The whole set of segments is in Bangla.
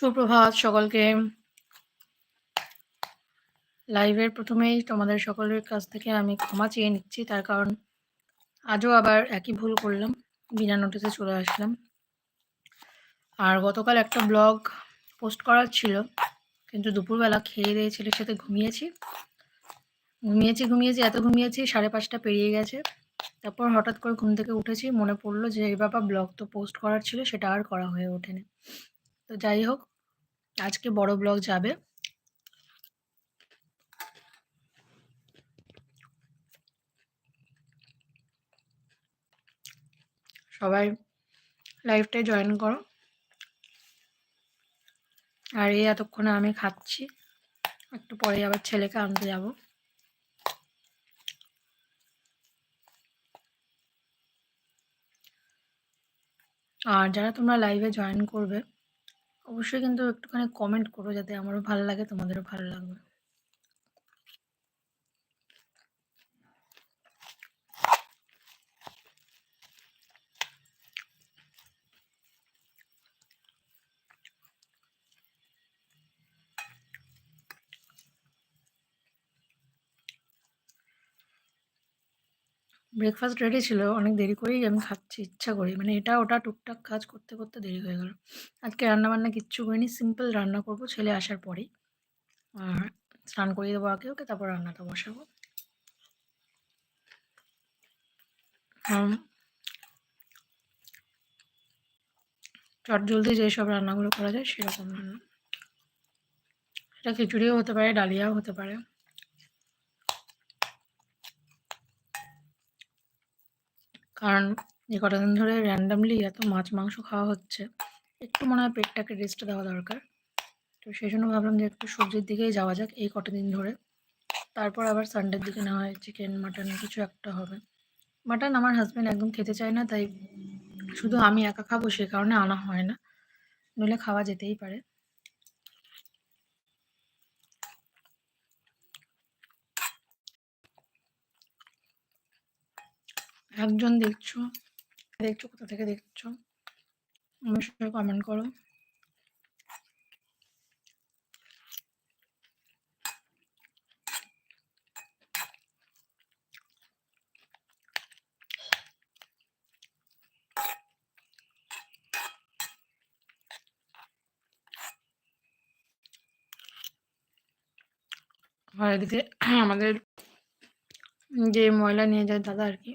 সুপ্রভাত সকলকে। লাইভের প্রথমেই তোমাদের সকলের কাছ থেকে আমি ক্ষমা চেয়ে নিচ্ছি, তার কারণ আজও আবার একই ভুল করলাম, বিনা নোটিসে চলে আসলাম। আর গতকাল একটা ব্লগ পোস্ট করার ছিল, কিন্তু দুপুরবেলা খেয়ে দিয়ে ছেলের সাথে ঘুমিয়েছি। ঘুমিয়েছি ঘুমিয়েছি, এত ঘুমিয়েছি, সাড়ে পাঁচটা পেরিয়ে গেছে। তারপর হঠাৎ করে ঘুম থেকে উঠেছি, মনে পড়ল যে এই বাবা ব্লগ তো পোস্ট করার ছিল, সেটা আর করা হয়ে ওঠেনি। তো যাই হোক আজকে বড় ব্লগ যাবে। সবাই লাইভটাই জয়েন করো। আর এই এতক্ষণে আমি খাচ্ছি। একটু পরে আবার ছেলেকে আনতে যাব। আর যারা তোমরা লাইভে জয়েন করবে অবশ্যই কিন্তু একটুখানি কমেন্ট করো যাতে আমারও ভালো লাগে তোমাদেরও ভালো লাগবে। ব্রেকফাস্ট রেডি ছিল, অনেক দেরি করেই আমি খাচ্ছি, ইচ্ছা করি মানে এটা ওটা টুকটাক কাজ করতে করতে দেরি হয়ে গেল। আজকে রান্নাবান্না কিচ্ছু করিনি সিম্পল রান্না করব, ছেলে আসার পরেই। আর স্নান করিয়ে দেবো আগে ওকে, তারপর রান্নাটা বসাবো। চট জলদি যেসব রান্নাগুলো করা যায় সেরকম রান্না। এটা খিচুড়িও হতে পারে, ডালিয়াও হতে পারে। কারণ যে কটা দিন ধরে র্যান্ডামলি এত মাছ, মাংস খাওয়া হচ্ছে। একটু মনে হয় পেটটাকে রেস্ট দেওয়া দরকার। তো সেই জন্য ভাবলাম যে একটু সবজির দিকেই যাওয়া যাক এই কটা দিন ধরে। তারপর আবার সানডের দিকে না হয় চিকেন মাটন কিছু একটা হবে। মাটন আমার হাজব্যান্ড একদম খেতে চায় না, তাই শুধু আমি একা খাব সে কারণে আনা হয় না। নইলে খাওয়া যেতেই পারে। একজন দেখছ দেখছ, কোথা থেকে দেখছ? অবশ্যই কমেন্ট করো। আমাদের যে ময়লা নিয়ে যায় দাদা আর কি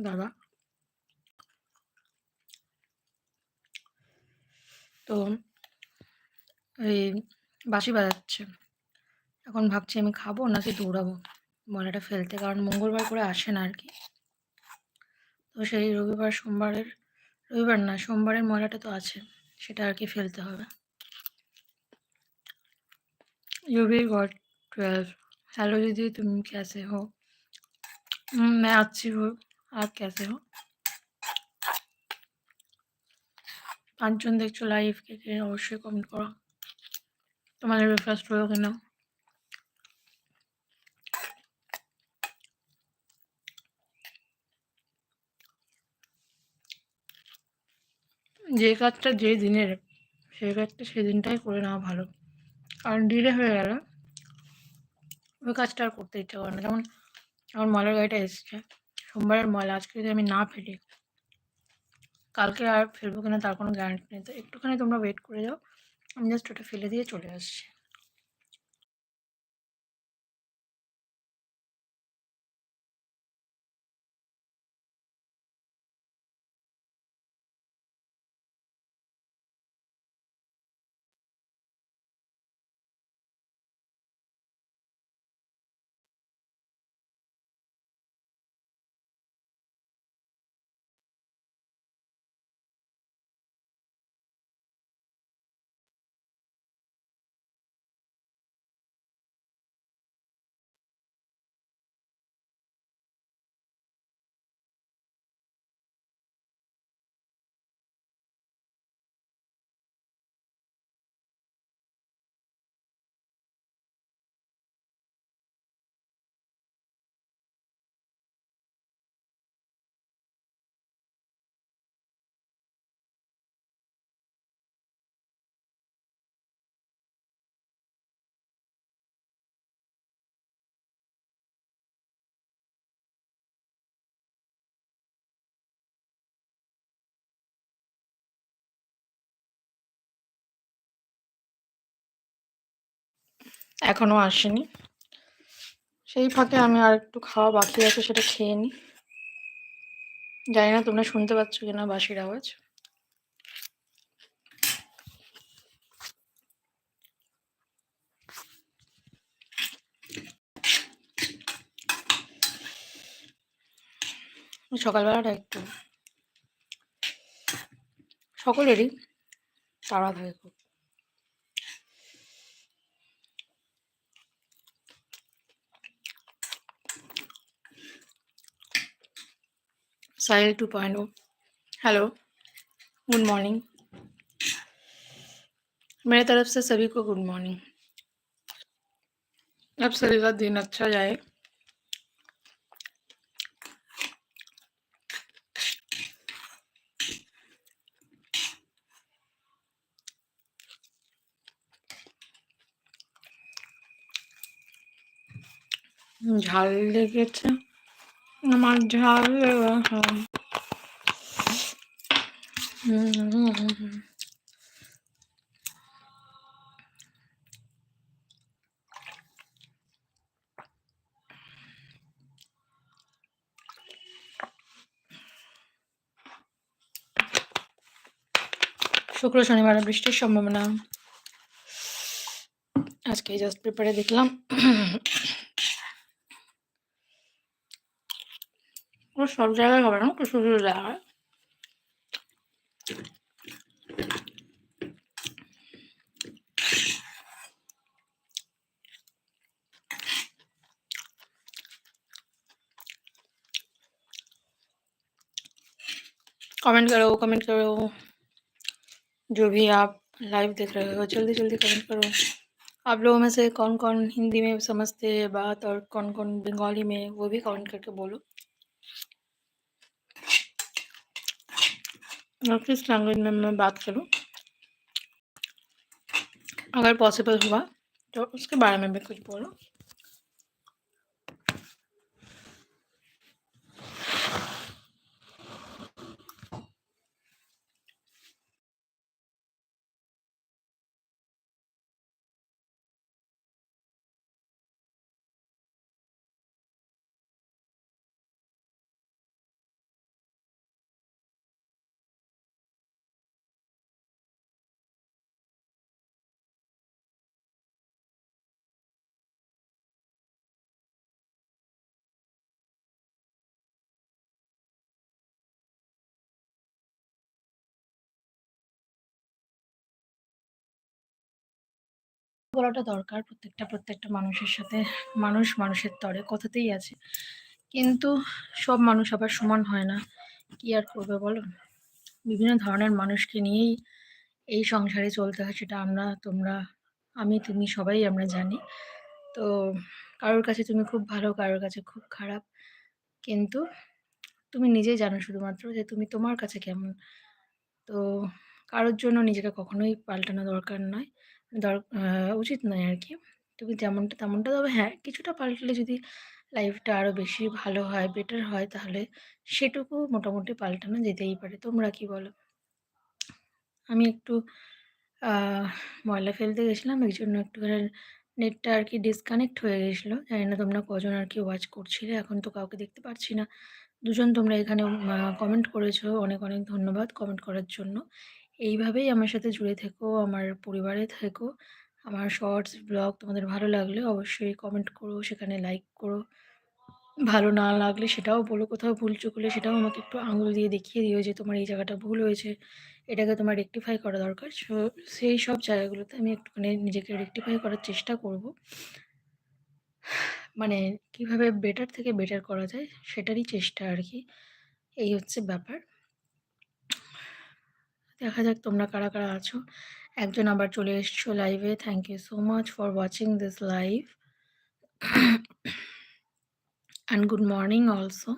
দাদা তো এই বাঁশি বাজাচ্ছে এখন ভাবছি আমি খাবো নাকি দৌড়াবো ময়লাটা ফেলতে কারণ মঙ্গলবার করে আসে না আর কি তো সেই রবিবার সোমবারের রবিবার না সোমবারের ময়লাটা তো আছে সেটা আর কি ফেলতে হবে यू भी गॉट ट्वेल्व हेलो दीदी तुम कैसे हो मैं अच्छी हूँ आप कैसे हो পাঁচজন দেখছো লাইভ কে কে অবশ্যই কমেন্ট করো তোমাদের ব্রেকফাস্ট হলো কিনা যে কাজটা যে দিনের সেই কাজটা সেদিনটাই করে নেওয়া ভালো কারণ ডিলে হয়ে গেল ওই কাজটা আর করতে ইচ্ছা করে না যেমন আমার ময়লার গাড়িটা এসছে সোমবারের ময়লা আজকে যদি আমি না ফেলি, কালকে আর ফেলব কিনা তার কোনো গ্যারান্টি নেই। তো একটুখানি তোমরা ওয়েট করে যাও। আমি জাস্ট ওটা ফেলে দিয়ে চলে আসছি। এখনও আসেনি। সেই ফাঁকে আমি আর একটু খাওয়া বাকি আছে সেটা খেয়ে নিই জানি না তোমরা শুনতে পাচ্ছ কিনা বাসির আওয়াজ। সকালবেলাটা একটু সকলেরই তাড়া থাকে খুব। Sahil two point O hello good morning मेरे तरफ़ से सभी को गुड मॉर्निंग अब सभी का दिन अच्छा जाए। झाल लेके अच्छा। আমার শুক্র শনিবার বৃষ্টির সম্ভাবনা। আজকে জাস্ট পেপারে দেখলাম। সব জায়গায় হবে না কিছু কিছু জায়গায় कमेंट करो कमेंट करो जो भी आप लाइव देख रहे हो जल्दी जल्दी कमेंट करो आप लोगों में से कौन कौन हिंदी में समझते हैं बात और कौन कौन बंगाली में वो भी कमेंट करके बोलो और किस लैंग्वेज में मैं बात करूँ? अगर पॉसिबल हुआ तो उसके बारे में भी कुछ बोलो। বলাটা দরকার প্রত্যেকটা প্রত্যেকটা মানুষের সাথে। মানুষ মানুষের তরে, কথাতেই আছে। কিন্তু সব মানুষ আবার সমান হয় না। কি আর করবে বলো? বিভিন্ন ধরনের মানুষকে নিয়েই এই সংসারে চলতে হয়, সেটা আমরা, তোমরা, আমি, তুমি, সবাই আমরা জানি। তো কারোর কাছে তুমি খুব ভালো, কারোর কাছে খুব খারাপ। কিন্তু তুমি নিজেই জানো শুধুমাত্র যে তুমি তোমার কাছে কেমন। তো কারোর জন্য নিজেকে কখনোই পাল্টানো দরকার নয়। দর উচিত নয় আর কি তুমি যেমনটা, তেমনটা। তবে হ্যাঁ কিছুটা পাল্টলে যদি লাইফটা আরও বেশি ভালো হয়, বেটার হয়, তাহলে সেটুকু মোটামুটি পাল্টানো যেতেই পারে। তোমরা কি বলো? আমি একটু ময়লা ফেলতে গেছিলাম, এই জন্য একটুখানি নেটটা আর কি ডিসকানেক্ট হয়ে গেছিল। জানি না তোমরা কজন আর কি ওয়াচ করছিলে, এখন তো কাউকে দেখতে পাচ্ছি না। দুজন তোমরা এখানে কমেন্ট করেছ। অনেক অনেক ধন্যবাদ কমেন্ট করার জন্য। এইভাবেই আমার সাথে জুড়ে থেকো, আমার পরিবারে থেকো। আমার শর্টস ব্লগ তোমাদের ভালো লাগলে অবশ্যই কমেন্ট করো, সেখানে লাইক করো। ভালো না লাগলে সেটাও বলো, কোথাও ভুল চুক হলে সেটাও আমাকে একটু আঙুল দিয়ে দেখিয়ে দিও যে তোমার এই জায়গাটা ভুল হয়েছে। এটাকে তোমার রেকটিফাই করা দরকার। সো, সেই সব জায়গাগুলোতে আমি একটুখানি নিজেকে রেকটিফাই করার চেষ্টা করব। মানে কীভাবে বেটার থেকে বেটার করা যায় সেটারই চেষ্টা আর কি। এই হচ্ছে ব্যাপার। দেখা যাক তোমরা কারা কারা আছো। একজন আবার চলে এসছো লাইভে thank you so much for watching this live and good morning also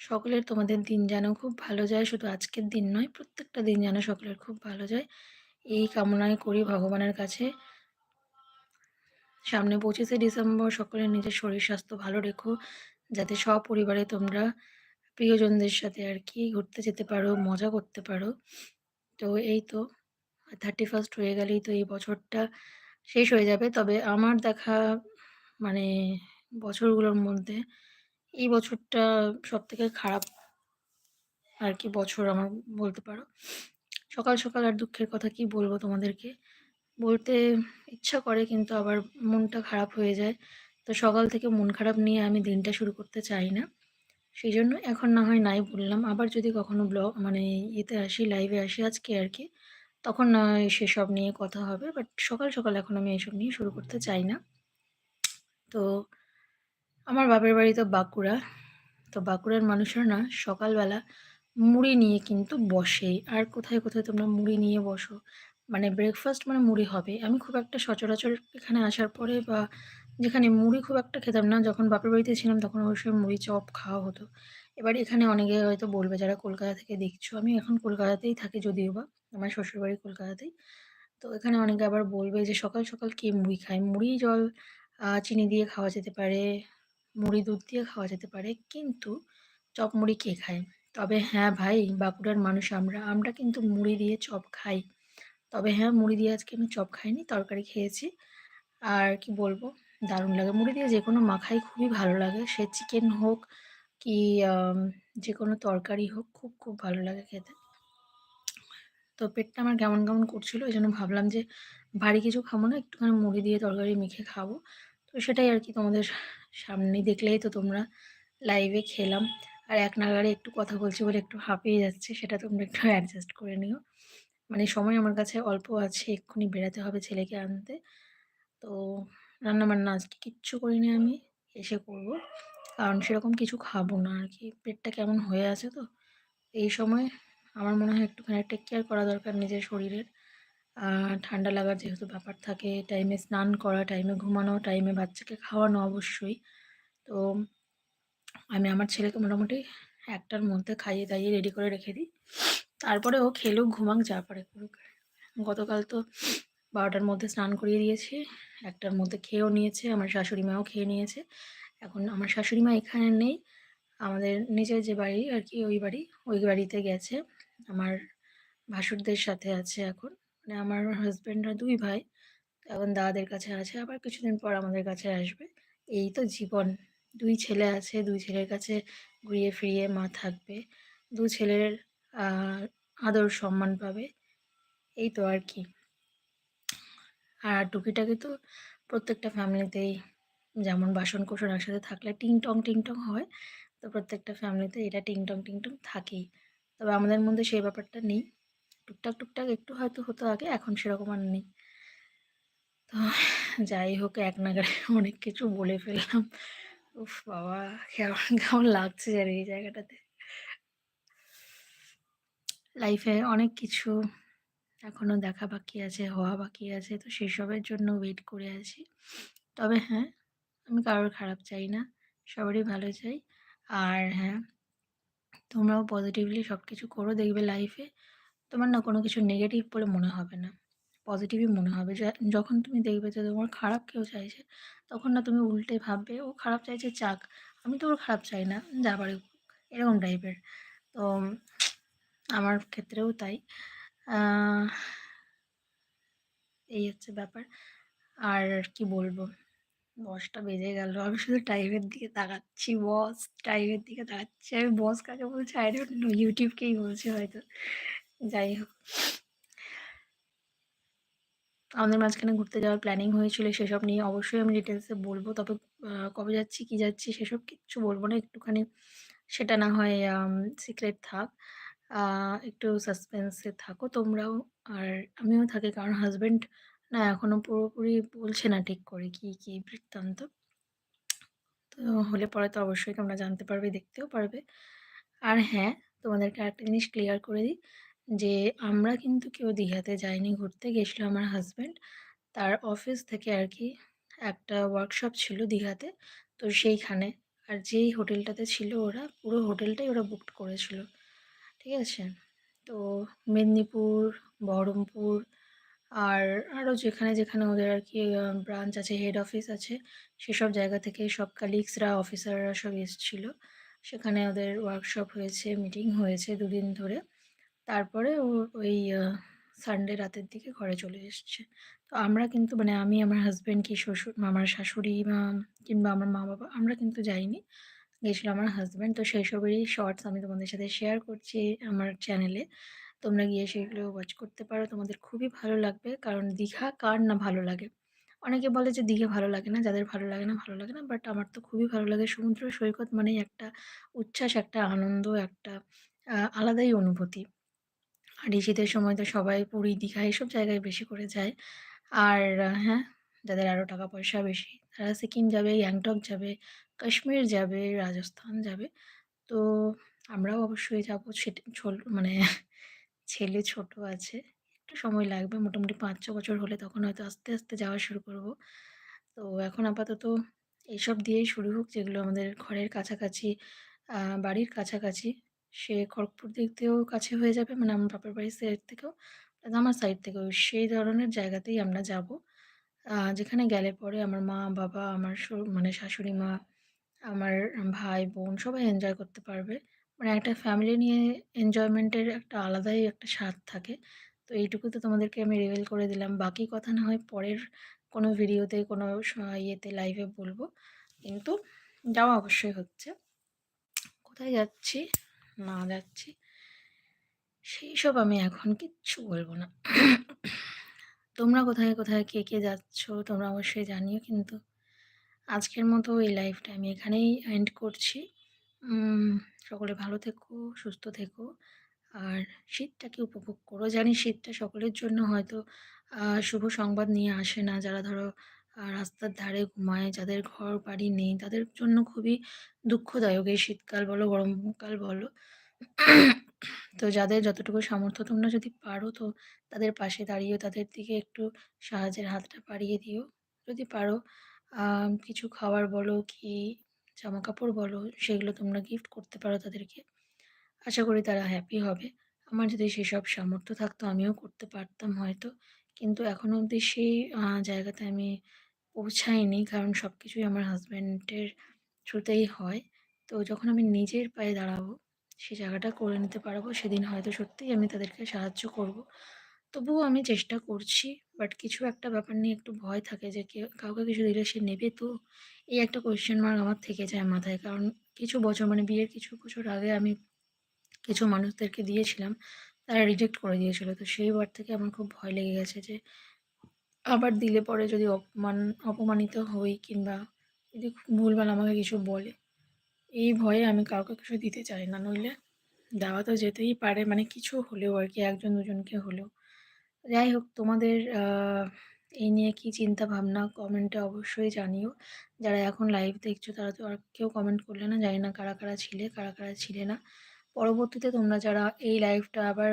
সকলের তোমাদের দিন যেন খুব ভালো যায়। শুধু আজকের দিন নয়, প্রত্যেকটা দিন যেন সকলের খুব ভালো যায়। এই কামনায় করি ভগবানের কাছে। সামনে পঁচিশে ডিসেম্বর, সকলের নিজের শরীর স্বাস্থ্য ভালো রেখো। যাতে সপরিবারে তোমরা প্রিয়জনদের সাথে আর কি ঘুরতে যেতে পারো মজা করতে পারো তো এই তো থার্টি ফার্স্ট হয়ে গেলেই তো এই বছরটা শেষ হয়ে যাবে। তবে আমার দেখা মানে বছরগুলোর মধ্যে এই বছরটা সবথেকে খারাপ আর কি বছর আমার বলতে পারো। সকাল, সকাল আর দুঃখের কথা কি বলব তোমাদেরকে। বলতে ইচ্ছা করে কিন্তু আবার মনটা খারাপ হয়ে যায়। তো সকাল থেকে মন খারাপ নিয়ে আমি দিনটা শুরু করতে চাই না। সেজন্য এখন না হয় নাই বললাম। আবার যদি কখনো ব্লগ মানে ইয়েতে আসি, লাইভে আসি আজকে আর কি তখন না সেসব নিয়ে কথা হবে। বাট সকাল, সকাল এখন আমি এসব নিয়ে শুরু করতে চাই না। তো আমার বাপের বাড়ি তো বাঁকুড়া। তো বাঁকুড়ার মানুষরা না সকালবেলা মুড়ি নিয়ে কিন্তু বসেই। আর কোথায়, কোথায় তোমরা মুড়ি নিয়ে বসো? মানে ব্রেকফাস্ট মানে মুড়ি হবে। আমি খুব একটা সচরাচর এখানে আসার পরে বা যেখানে মুড়ি খুব একটা খেতাম না। যখন বাপের বাড়িতে ছিলাম তখন অবশ্যই মুড়ি চপ খাওয়া হতো। এবার এখানে অনেকে হয়তো বলবে যারা কলকাতা থেকে দেখছ, আমি এখন কলকাতাতেই থাকি যদিও বা। আমার শ্বশুরবাড়ি কলকাতাতেই। তো এখানে অনেকে আবার বলবে যে সকাল, সকাল কে মুড়ি খায়? মুড়ি জল চিনি দিয়ে খাওয়া যেতে পারে, মুড়ি দুধ দিয়ে খাওয়া যেতে পারে। কিন্তু চপ মুড়ি কে খায়? তবে হ্যাঁ ভাই, বাঁকুড়ার মানুষ আমরা। আমরা কিন্তু মুড়ি দিয়ে চপ খাই। তবে হ্যাঁ, মুড়ি দিয়ে আজকে আমি চপ খাইনি, তরকারি খেয়েছি। আর কি বলব? দারুণ লাগে। মুড়ি দিয়ে যেকোনো মাখাই খুবই ভালো লাগে। সে চিকেন হোক কি যে কোনো তরকারি হোক, খুব, খুব ভালো লাগে খেতে। তো পেটটা আমার কেমন, কেমন করছিল। জন্য ভাবলাম যে ভারী কিছু খাব না, একটুখানি মুড়ি দিয়ে তরকারি মেখে খাব। তো সেটাই আর কি তোমাদের সামনে দেখলেই তো তোমরা লাইভে খেলাম। আর এক নাগারে একটু কথা বলছি বলে একটু হাঁপিয়ে যাচ্ছে সেটা তোমরা একটু অ্যাডজাস্ট করে নিও। মানে সময় আমার কাছে অল্প আছে, এক্ষুনি বেরাতে হবে ছেলেকে আনতে। তো রান্নাবান্না আজকে কিচ্ছু করিনি আমি, এসে করব। কারণ সেরকম কিছু খাব না আর কি পেটটা কেমন হয়ে আছে তো। এই সময় আমার মনে হয় একটুখানি টেক কেয়ার করা দরকার নিজের শরীরের। ঠান্ডা লাগার যেহেতু ব্যাপার থাকে, টাইমে স্নান করা, টাইমে ঘুমানো, টাইমে বাচ্চাকে খাওয়ানো অবশ্যই। তো আমি আমার ছেলেকে মোটামুটি একটার মধ্যে খাইয়ে-দাইয়ে রেডি করে রেখে দিই। তারপরে ও খেলুক, ঘুমাক, যা পারে করুক। গতকাল তো ১২টার মধ্যে স্নান করিয়ে দিয়েছি। একটার মধ্যে খেয়েও নিয়েছে, আমার শাশুড়ি মাও খেয়ে নিয়েছে। এখন আমার শাশুড়ি মা এখানে নেই। আমাদের নিজের যে বাড়ি আর কি ওই বাড়ি, ওই বাড়িতে গেছে। আমার ভাসুরদের সাথে আছে এখন। মানে আমার হাসব্যান্ডরা ২ ভাই। এখন দাদাদের কাছে আছে। আবার কিছুদিন পর আমাদের কাছে আসবে। এই তো জীবন। দুই ছেলে আছে, দুই ছেলের কাছে ঘুরিয়ে ফিরিয়ে মা থাকবে। দু ছেলের আদর সম্মান পাবে। এই তো আর কি। আর টুকিটাকি তো প্রত্যেকটা ফ্যামিলিতেই যেমন বাসন-কোসন একসাথে থাকলে টিং-টং, টিং-টং হয়। তো প্রত্যেকটা ফ্যামিলিতে এটা টিং-টং, টিং-টং থাকেই। তবে আমাদের মধ্যে সেই ব্যাপারটা নেই। টুকটাক, টুকটাক একটু হয়তো হতো আগে, এখন সেরকম আর নেই। তো যাই হোক এক নাগারে অনেক কিছু বলে ফেললাম। উফ বাবা! কেমন, কেমন লাগছে জানি এই জায়গাটাতে। লাইফে অনেক কিছু এখনও দেখা বাকি আছে, হওয়া বাকি আছে। তো সেসবের জন্য ওয়েট করে আছি। তবে হ্যাঁ, আমি কারোর খারাপ চাই না। সবারই ভালো চাই। আর হ্যাঁ, তোমরাও পজিটিভলি সব কিছু করো দেখবে লাইফে তোমার না কোনো কিছু নেগেটিভ বলে মনে হবে না। পজিটিভই মনে হবে। যখন তুমি দেখবে যে তোমার খারাপ কেউ চাইছে, তখন না তুমি উল্টে ভাববে, "ও খারাপ চাইছে চাক আমি তো ওর খারাপ চাই না, যা পারে করুক।" এরকম টাইপের। তো আমার ক্ষেত্রেও তাই। এই হচ্ছে ব্যাপার। আর কি বলব? ১০টা বেজে গেল। আমি শুধু টাইমের দিকে তাকাচ্ছি। বস টাইমের দিকে তাকাচ্ছি। আমি বস কাকে বলছি I don't know ইউটিউবকেই বলছি হয়তো। যাই হোক। আমাদের মাঝখানে ঘুরতে যাওয়ার প্ল্যানিং হয়েছিল সেসব নিয়ে অবশ্যই আমি ডিটেলসে বলব তবে কবে যাচ্ছি, কি যাচ্ছি সেসব কিচ্ছু বলব না। একটুখানি সেটা না হয় সিক্রেট থাক। একটু সাসপেন্সে থাকো তোমরাও। আর আমিও থাকি কারণ হাজব্যান্ড না এখনও পুরোপুরি বলছে না ঠিক করে কি, কি বৃত্তান্ত। তো হলে পরে তো অবশ্যই তোমরা জানতে পারবে, দেখতেও পারবে। আর হ্যাঁ, তোমাদেরকে আরেকটা জিনিস ক্লিয়ার করে দিই যে আমরা কিন্তু কেউ দীঘাতে যাইনি ঘুরতে। গেছিল আমার হাজব্যান্ড তার অফিস থেকে আর কি একটা ওয়ার্কশপ ছিল দীঘাতে। তো সেইখানে আর যেই হোটেলটাতে ছিল ওরা, পুরো হোটেলটাই ওরা বুকড করেছিল। ঠিক আছে? তো মেদিনীপুর, বহরমপুর আর আরও যেখানে, যেখানে ওদের আর কি ব্রাঞ্চ আছে, হেড অফিস আছে, সেসব জায়গা থেকে সব কালিগসরা, অফিসাররা সব এসছিল। সেখানে ওদের ওয়ার্কশপ হয়েছে, মিটিং হয়েছে দুদিন ধরে। তারপরে ওই সানডে রাতের দিকে ঘরে চলে এসছে। তো আমরা কিন্তু মানে আমি আমার হাজব্যান্ড কি শ্বশুর আমার শাশুড়ি মা কিংবা আমার মা-বাবা আমরা কিন্তু যাইনি। গেছিল আমার হাজব্যান্ড তো সেসবেরই শর্টস আমি তোমাদের সাথে শেয়ার করছি আমার চ্যানেলে। তোমরা গিয়ে সেগুলো ওয়াচ করতে পারো। তোমাদের খুবই ভালো লাগবে। কারণ দীঘা কার না ভালো লাগে? অনেকে বলে যে দীঘা ভালো লাগে না। যাদের ভালো লাগে না, ভালো লাগে না। বাট আমার তো খুবই ভালো লাগে। সমুদ্র সৈকত মানেই একটা উচ্ছ্বাস, একটা আনন্দ, একটা আলাদাই অনুভূতি। আর এই শীতের সময় তো সবাই পুরী, দীঘা এসব জায়গায় বেশি করে যায়। আর হ্যাঁ, যাদের আরও টাকা পয়সা বেশি তারা সিকিম যাবে, গ্যাংটক যাবে, কাশ্মীর যাবে, রাজস্থান যাবে। তো আমরাও অবশ্যই যাব। মানে ছেলে ছোট আছে। একটু সময় লাগবে। মোটামুটি ৫-৬ বছর হলে তখন হয়তো আস্তে, আস্তে যাওয়া শুরু করব। তো এখন আপাতত এইসব দিয়েই শুরু হোক যেগুলো আমাদের ঘরের কাছাকাছি, বাড়ির কাছাকাছি। সে খড়গপুর দিক থেকেও কাছে হয়ে যাবে মানে আমার বাপের বাড়ির সাইড থেকেও, আমার সাইড থেকেও। সেই ধরনের জায়গাতেই আমরা যাব যেখানে গেলে পরে আমার মা, বাবা, আমার মানে শাশুড়ি মা, আমার ভাই, বোন সবাই এনজয় করতে পারবে। মানে একটা ফ্যামিলি নিয়ে এনজয়মেন্টের একটা আলাদাই একটা স্বাদ থাকে। তো এইটুকু তো তোমাদেরকে আমি রিভিল করে দিলাম। বাকি কথা না হয় পরের কোনো ভিডিওতে কোনো ইয়েতে লাইভে বলব কিন্তু যাওয়া অবশ্যই হচ্ছে। কোথায় যাচ্ছি, না যাচ্ছি, সেই সব আমি এখন কিচ্ছু বলব না। তোমরা কোথায়, কোথায় কে, কে যাচ্ছ তোমরা অবশ্যই জানিও কিন্তু। আজকের মতো এই লাইফটা আমি এখানেই এন্ড করছি। সকলে ভালো থেকো, সুস্থ থেকো। আর শীতটাকে উপভোগ করো। জানি শীতটা সকলের জন্য হয়তো শুভ সংবাদ নিয়ে আসে না। যারা ধরো রাস্তার ধারে ঘুমায়, যাদের ঘর-বাড়ি নেই, তাদের জন্য খুবই দুঃখদায়ক এই শীতকাল বলো, গরমকাল বলো। তো যাদের যতটুকু সামর্থ্য তোমরা যদি পারো তো তাদের পাশে দাঁড়িয়েও তাদের দিকে একটু সাহায্যের হাতটা বাড়িয়ে দিও। যদি পারো কিছু খাবার বলো কি জামাকাপড় বলো সেগুলো তোমরা গিফট করতে পারো তাদেরকে। আশা করি তারা হ্যাপি হবে। আমার যদি সেসব সামর্থ্য থাকতো আমিও করতে পারতাম হয়তো। কিন্তু এখনও অবধি সেই জায়গাতে আমি পৌঁছাইনি। কারণ সব কিছুই আমার হাজব্যান্ডের থ্রুতেই হয়। তো যখন আমি নিজের পায়ে দাঁড়াবো, সেই জায়গাটা করে নিতে পারব, সেদিন হয়তো সত্যিই আমি তাদেরকে সাহায্য করব। তবুও আমি চেষ্টা করছি। বাট কিছু একটা ব্যাপার নিয়ে একটু ভয় থাকে যে কেউ কাউকে কিছু দিলে সে নেবে তো? এই একটা কোয়েশ্চেন মার্ক আমার থেকে যায় মাথায়। কারণ কিছু বছর মানে বিয়ের কিছু বছর আগে আমি কিছু মানুষদেরকে দিয়েছিলাম। তারা রিজেক্ট করে দিয়েছিল। তো সেইবার থেকে আমার খুব ভয় লেগে গেছে যে আবার দিলে পরে যদি অপমান অপমানিত হই কিংবা যদি ভুলভাল আমাকে কিছু বলে, এই ভয়ে আমি কাউকে কিছু দিতে চাই না। নইলে দেওয়া তো যেতেই পারে মানে কিছু হলেও আর কি একজন দুজনকে হলেও। যাই হোক তোমাদের এই নিয়ে কি চিন্তা ভাবনা কমেন্টে অবশ্যই জানিও। যারা এখন লাইভ দেখছ তারা তো আর কেউ কমেন্ট করলে না। জানি না কারা, কারা ছিলে, কারা, কারা ছিলে না। পরবর্তীতে তোমরা যারা এই লাইভটা আবার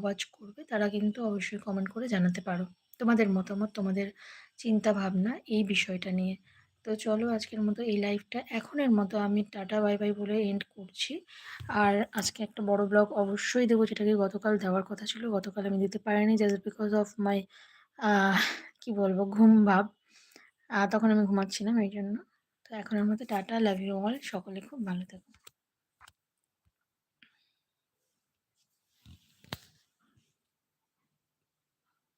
ওয়াচ করবে তারা কিন্তু অবশ্যই কমেন্ট করে জানাতে পারো। তোমাদের মতামত, তোমাদের চিন্তা ভাবনা এই বিষয়টা নিয়ে। তো চলো আজকের মতো এই লাইফটা এখনের মতো আমি টাটা বাই বাই বলে এন্ড করছি। আর আজকে একটা বড় ব্লগ অবশ্যই দেবো যেটাকে গতকাল দেওয়ার কথা ছিল। গতকাল আমি দিতে পারিনি জাস্ট বিকজ অফ মাই কি বলব ঘুম ভাব। তখন আমি ঘুমাচ্ছিলাম এই জন্য তো এখনের মতো টাটা, লাভ ইউ অল। সকলে খুব ভালো থেকো।